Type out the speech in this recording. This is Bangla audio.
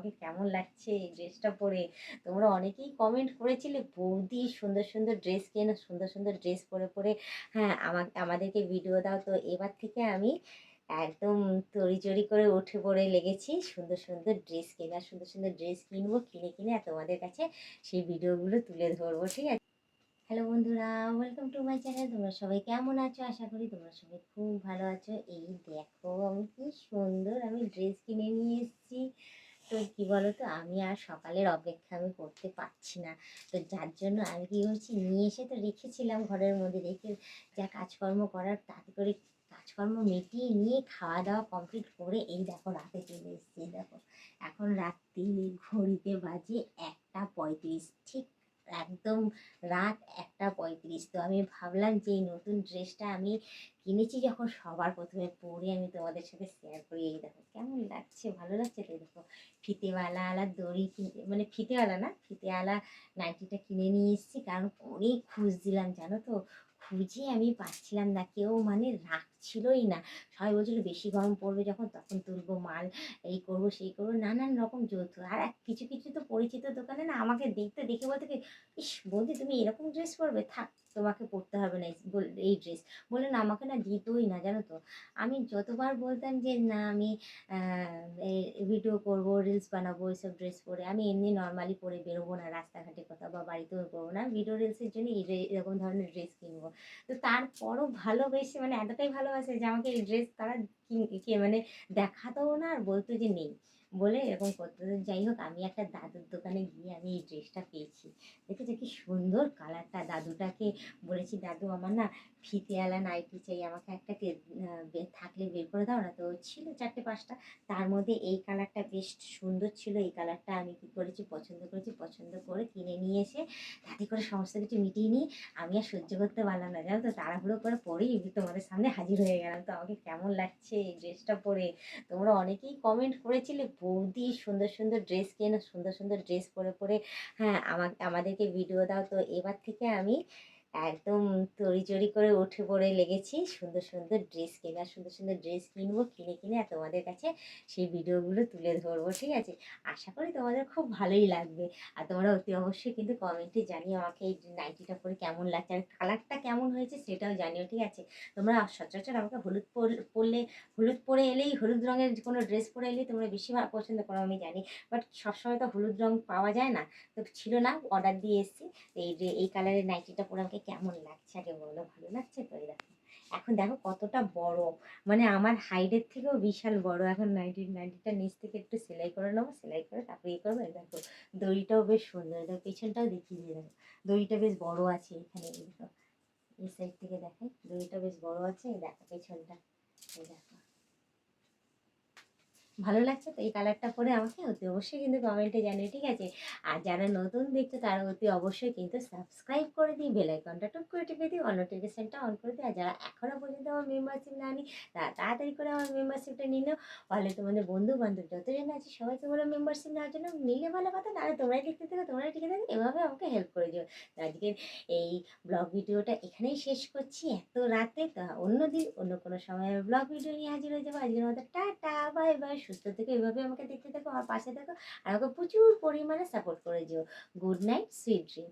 আমাকে কেমন লাগছে এই ড্রেসটা পরে? তোমরা অনেকেই কমেন্ট করেছিলে, বৌদি সুন্দর সুন্দর ড্রেস কেনো, সুন্দর সুন্দর ড্রেস পরে পরে হ্যাঁ আমাকে, আমাদেরকে ভিডিও দাও। তো এবার থেকে আমি একদম তড়িচড়ি করে উঠে পড়ে লেগেছি। সুন্দর সুন্দর ড্রেস কেনা, সুন্দর সুন্দর ড্রেস কিনবো, কিনে কিনে তোমাদের কাছে সেই ভিডিওগুলো তুলে ধরবো, ঠিক আছে? হ্যালো বন্ধুরা ওয়েলকাম টু মাই চ্যানেল তোমরা সবাই কেমন আছো? আশা করি তোমরা সবাই খুব ভালো আছো। এই দেখো আমি কি সুন্দর আমি ড্রেস কিনে নিয়ে এসেছি। তো কি বলো তো আমি আর সকালের অপেক্ষা আমি করতে পারছি না। তো যার জন্য আমি কি হয়েছি নিয়ে এসে তো রেখেছিলাম ঘরের মধ্যে। রেখে যা কাজকর্ম করার তাতে করে কাজকর্ম মিটিয়ে নিয়ে খাওয়া দাওয়া কমপ্লিট করে এই দেখো রাতে চলে এসেছি। দেখো, এখন রাত্রি ঘড়িতে বাজে একটা পঁয়ত্রিশ। ঠিক একদম রাত একটা পঁয়ত্রিশ। তো আমি ভাবলাম যে এই নতুন ড্রেসটা আমি কিনেছি যখন সবার প্রথমে পরে আমি তোমাদের সাথে শেয়ার করি। এই দেখো, কেমন লাগছে, ভালো লাগছে তো দেখো। ফিতেওয়ালা আলা দড়ি কিনতে মানে ফিতেওয়ালা না, ফিতেওয়ালা নাইটিটা কিনে নিয়ে এসেছি। কারণ অনেক খুঁজছিলাম, জানো তো? খুঁজে আমি পাচ্ছিলাম না। কেউ মানে রাখছিলই না। সবাই বলছিল, বেশি গরম পড়বে যখন, তখন তুলবো মাল, এই করব, সেই করব। নানান রকম যৌথ। আর এক কিছু কিছু তো পরিচিত দোকানে না, আমাকে দেখতে, দেখে বলতে কি, ইস বৌদি, তুমি এরকম ড্রেস পরবে? থাক, তোমাকে পরতে হবে না এই- ড্রেস বলে না, আমাকে না দিতই না, জানো তো। আমি যতবার বলতাম যে, না, আমি ভিডিও করব রিলস বানাবো এইসব ড্রেস পরে, আমি এমনি নর্মালি পরে বেরোবো না, রাস্তাঘাটে কোথাও বা বাড়িতেও করব না। ভিডিও রিলসের জন্য এই এরকম ধরনের ড্রেস কিনবো। তো তারপরও ভালোবেসে মানে এতটাই ভালোবাসে যে আমাকে এই ড্রেস তারা মানে দেখাতো না আর বলতো যে নেই। বলে এরকম করতো। যাই হোক, আমি একটা দাদুর দোকানে গিয়ে আমি এই ড্রেসটা পেয়েছি। দেখেছ কি সুন্দর কালারটা? দাদুটাকে বলেছি, দাদু, আমার না ফিতেওয়ালা নাইটি চাই, আমাকে একটা থাকলে বের করে দাও না? তো ছিল চারটে পাঁচটা। তার মধ্যে এই কালারটা বেশ সুন্দর ছিল। এই কালারটা আমি কি করেছি, পছন্দ করেছি, পছন্দ করে কিনে নিয়ে এসে তাতে করে সমস্ত কিছু মিটিয়ে নিই আমি আর সহ্য করতে পারলাম না। জানো তো, তাড়াহুড়ো করে পরেই তোমাদের সামনে হাজির হয়ে গেলাম। তো আমাকে কেমন লাগছে এই ড্রেসটা পরে? তোমরা অনেকেই কমেন্ট করেছিলে বৌদি সুন্দর সুন্দর ড্রেস কেন, সুন্দর সুন্দর ড্রেস পরে পরে হ্যাঁ আমাকে, আমাদেরকে ভিডিও দাও। তো এবার থেকে আমি একদম তড়িচড়ি করে উঠে পড়ে লেগেছি। সুন্দর সুন্দর ড্রেস কেনা সুন্দর সুন্দর ড্রেস কিনবো, কিনে কিনে আর তোমাদের কাছে সেই ভিডিওগুলো তুলে ধরবো, ঠিক আছে? আশা করি তোমাদের খুব ভালোই লাগবে। আর তোমরা অতি অবশ্যই কিন্তু কমেন্টে জানিও আমাকে এই নাইটিটা পরে কেমন লাগছে আর কালারটা কেমন হয়েছে সেটাও জানিও, ঠিক আছে? তোমরা সচরাচর আমাকে হলুদ পর- পরলে, হলুদ পরে এলেই হলুদ রঙের কোনো ড্রেস পরে এলেই তোমরা বেশি পছন্দ করো, আমি জানি। বাট সবসময় তো হলুদ রঙ পাওয়া যায় না। তো ছিল না, অর্ডার দিয়ে এসেছি। এই এই কালারের নাইটিটা পরে আমাকে কেমন লাগছে? আগে বলো, ভালো লাগছে তো? দেখো, এখন দেখো কতটা বড়। মানে আমার হাইটের থেকেও বিশাল বড়। এখন নাইটি নাইটিটা নিচ থেকে একটু সেলাই করে নেব, সেলাই করে তারপরে ইয়ে করব। দেখো, দড়িটাও বেশ সুন্দর। দেখো, পেছনটাও দেখিয়ে দিয়ে দেখো দড়িটা বেশ বড় আছে এখানে, এই দেখো। এই সাইড থেকে দেখাই। দড়িটা বেশ বড় আছে, এই দেখো, পেছনটা। এই দেখো। ভালো লাগছে তো এই কালারটা পরে আমাকে অতি অবশ্যই কিন্তু কমেন্টে জানিয়ে ঠিক আছে? আর যারা নতুন দেখছ তারা অতি অবশ্যই কিন্তু সাবস্ক্রাইব করে দিই বেল আইকনটা টুক করে টিপে দিই অন নোটিফিকেশনটা অন করে দিই আর যারা এখনও পর্যন্ত আমার মেম্বারশিপ না নি তারা তাড়াতাড়ি করে আমার মেম্বারশিপটা নিয়ে নাও। তাহলে তোমাদের বন্ধু বান্ধব যতজন আছে সবাইকে বলে মেম্বারশিপ নেওয়ার জন্য নিলে ভালো কথা, নাহলে তোমরাই লিখতে থাকো, তোমরাই টিকে থাকো, এভাবে আমাকে হেল্প করে দিও। তো আজকের এই ব্লগ ভিডিওটা এখানেই শেষ করছি, এত রাতে তা অন্য দিন অন্য কোনো সময় ব্লগ ভিডিও নিয়ে হাজির হয়ে যাব। আজকের মতো টাটা বাই বাই সুস্থ থেকে এভাবে আমাকে দেখতে থাকো, আমার পাশে থাকো, আর আমাকে প্রচুর পরিমাণে সাপোর্ট করে দিও। Good night sweet dream